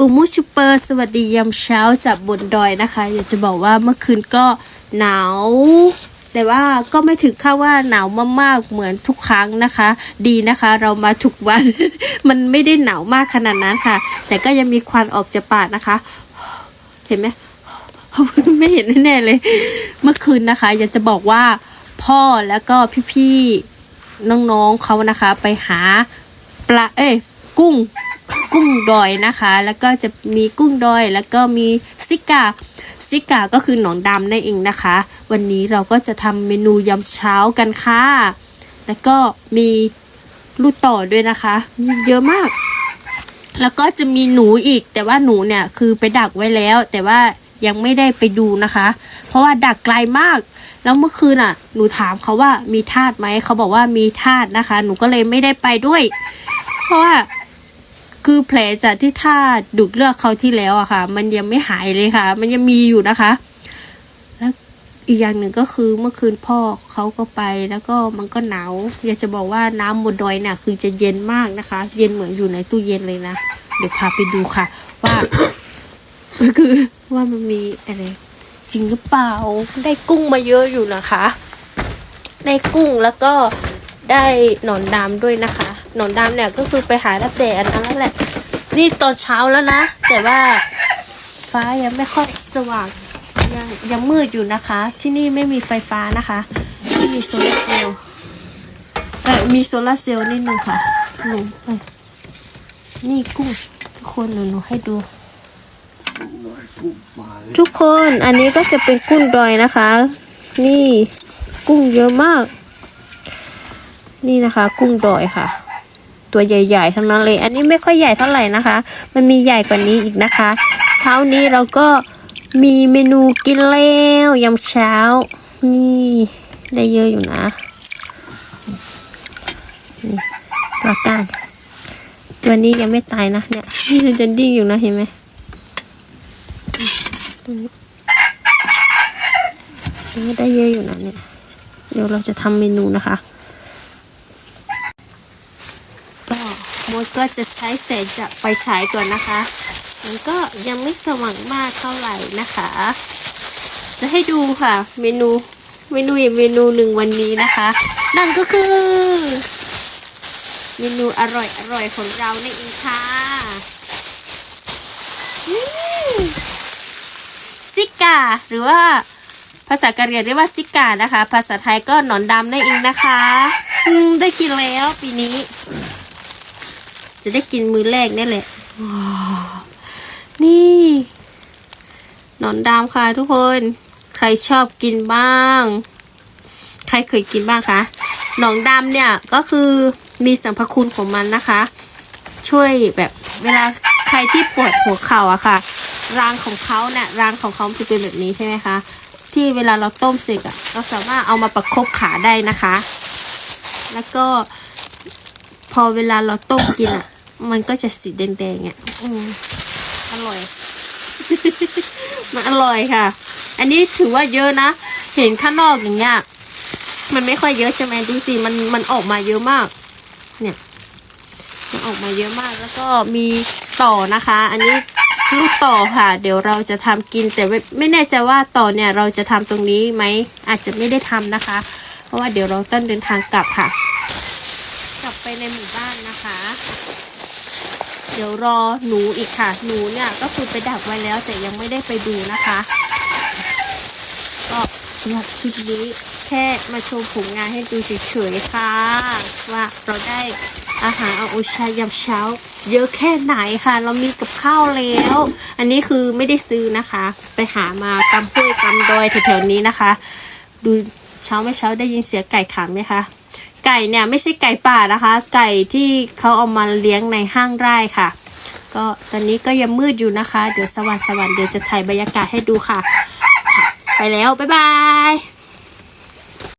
อุมุชูเปอร์สวัสดียามเช้าจากบนดอยนะคะ อยากจะบอกว่าเมื่อคืนก็หนาว แต่ว่าก็ไม่ถึงขั้นว่าหนาวมากๆเหมือนทุกครั้งนะคะ ดีนะคะ เรามาถูกวัน มันไม่ได้หนาวมากขนาดนั้นค่ะ แต่ก็ยังมีควันออกจากปากนะคะ เห็นไหมไม่เห็นแน่เลย เมื่อคืนนะคะ อยากจะบอกว่าพ่อแล้วก็พี่ๆน้องๆเขานะคะ ไปหาปลาเอ้ยกุ้ง กุ้งดอยนะคะ แล้วก็จะมีกุ้งดอย แล้วก็มีซิกาซิกาก็คือหนอนดำนั่นเองนะคะ วันนี้เราก็จะทำเมนูยำเช้ากันค่ะ แล้วก็มีลูกต่อด้วยนะคะ มีเยอะมาก แล้วก็จะมีหนูอีก แต่ว่าหนูเนี่ยคือไปดักไว้แล้ว แต่ว่ายังไม่ได้ไปดูนะคะ เพราะว่าดักไกลมาก แล้วเมื่อคืนอะ หนูถามเขาว่ามีทาสไหม เขาบอกว่ามีทาสนะคะ หนูก็เลยไม่ได้ไปด้วย เพราะว่า คือแผลจากที่ท่าดูดเลือดเขาที่แล้วอะค่ะ มันยังไม่หายเลยค่ะ มันยังมีอยู่นะคะ แล้วอีกอย่างหนึ่งก็คือเมื่อคืนพ่อเขาก็ไปแล้วก็มันก็หนาวอยากจะบอกว่าน้ำบนดอยเนี่ยคือจะเย็นมากนะคะ เย็นเหมือนอยู่ในตู้เย็นเลยนะเดี๋ยวพาไปดูค่ะ ว่าคือว่ามันมีอะไรจริงหรือเปล่าได้กุ้งมาเยอะอยู่นะคะ ได้กุ้งแล้วก็ ได้หนอนดำด้วยนะคะ หนอนดำเนี่ยก็คือไปหาตั้งแต่อันนั้นแหละ นี่ตอนเช้าแล้วนะ แต่ว่าฟ้ายังไม่ค่อยสว่างยังยังมืดอยู่นะคะ ที่นี่ไม่มีไฟฟ้านะคะไม่มีโซลาร์เซลล์เออมีโซลาร์เซลล์นิดนึงค่ะหนูเอ้ยนี่กุ้งทุกคนหนูหนูให้ดู ทุกคนอันนี้ก็จะเป็นกุ้งดอยนะคะ นี่กุ้งเยอะมาก นี่นะคะ กุ้งดอยค่ะ ตัวใหญ่ ๆ ทั้งนั้นเลย อันนี้ไม่ค่อยใหญ่เท่าไหร่นะคะ มันมีใหญ่กว่านี้อีกนะคะ เช้านี้เราก็มีเมนูกินแล้วยำเช้า นี่ได้เยอะอยู่นะปลาก้างตัวนี้ยังไม่ตายนะเนี่ยนี่มันจะดิ้งอยู่นะเห็นไหมนี่ได้เยอะอยู่นะเนี่ย เดี๋ยวเราจะทำเมนูนะคะ ก็ มดก็จะใช้แสงจากไฟฉายก่อนนะคะ มันก็ยังไม่สว่างมากเท่าไหร่นะคะ จะให้ดูค่ะ เมนูเมนูอีกเมนูหนึ่งวันนี้นะคะ นั่นก็คือ เมนูอร่อยอร่อยของเราในเองค่ะซิกาหรือว่าภาษากะเหรี่ยงเรียกว่าซิกานะคะ ภาษาไทยก็หนอนดำนั่นเองนะคะ อืม ได้กินแล้วปีนี้ จะได้กินมือแรกนี่แหละ นี่ หนอนดำค่ะทุกคน ใครชอบกินบ้าง ใครเคยกินบ้างคะหนองดำเนี่ยก็คือมีสรรพคุณของมันนะคะ ช่วยแบบเวลาใครที่ปวดหัวเข่าอะค่ะ รางของเขาเนี่ยรางของเขาจะเป็นแบบนี้ใช่ไหมคะ ที่เวลาเราต้มเสร็จอะเราสามารถเอามาประคบขาได้นะคะ แล้วก็พอเวลาเราต้มกินอะ มันก็จะสีแดงๆอะอืมอร่อย มันอร่อยค่ะ อันนี้ถือว่าเยอะนะ เห็นข้างนอกอย่างเงี้ย มันไม่ค่อยเยอะใช่ไหมดูสิ มันมันออกมาเยอะมาก เนี่ย มันออกมาเยอะมาก แล้วก็มีต่อนะคะ อันนี้ลูกต่อค่ะ เดี๋ยวเราจะทำกินแต่ไม่ไม่แน่ใจว่าต่อเนี่ย เราจะทำตรงนี้ไหม อาจจะไม่ได้ทำนะคะ เพราะว่าเดี๋ยวเราต้องเดินทางกลับค่ะ กลับไปในหมู่บ้านนะคะ เดี๋ยวรอหนูอีกค่ะ หนูเนี่ยก็คือไปดักไว้แล้วแต่ยังไม่ได้ไปดูนะคะ ก็สำหรับคลิปนี้แค่มาโชว์ผลงานให้ดูเฉยๆค่ะ ว่าเราได้อาหารเอาโอชายำเช้า เยอะแค่ไหนค่ะ เรามีกับข้าวแล้ว อันนี้คือไม่ได้ซื้อนะคะ ไปหามาตามห้วยตามดอยแถวๆนี้นะคะ ดูเช้าไม่เช้าได้ยินเสียงไก่ขังไหมคะ ไก่เนี่ยไม่ใช่ไก่ป่านะคะ ไก่ที่เขาเอามาเลี้ยงในห้างไร่ค่ะ ก็ตอนนี้ก็ยังมืดอยู่นะคะ เดี๋ยวสว่างสว่างๆเดี๋ยวจะถ่ายบรรยากาศให้ดูค่ะ ไปแล้ว บ๊ายบาย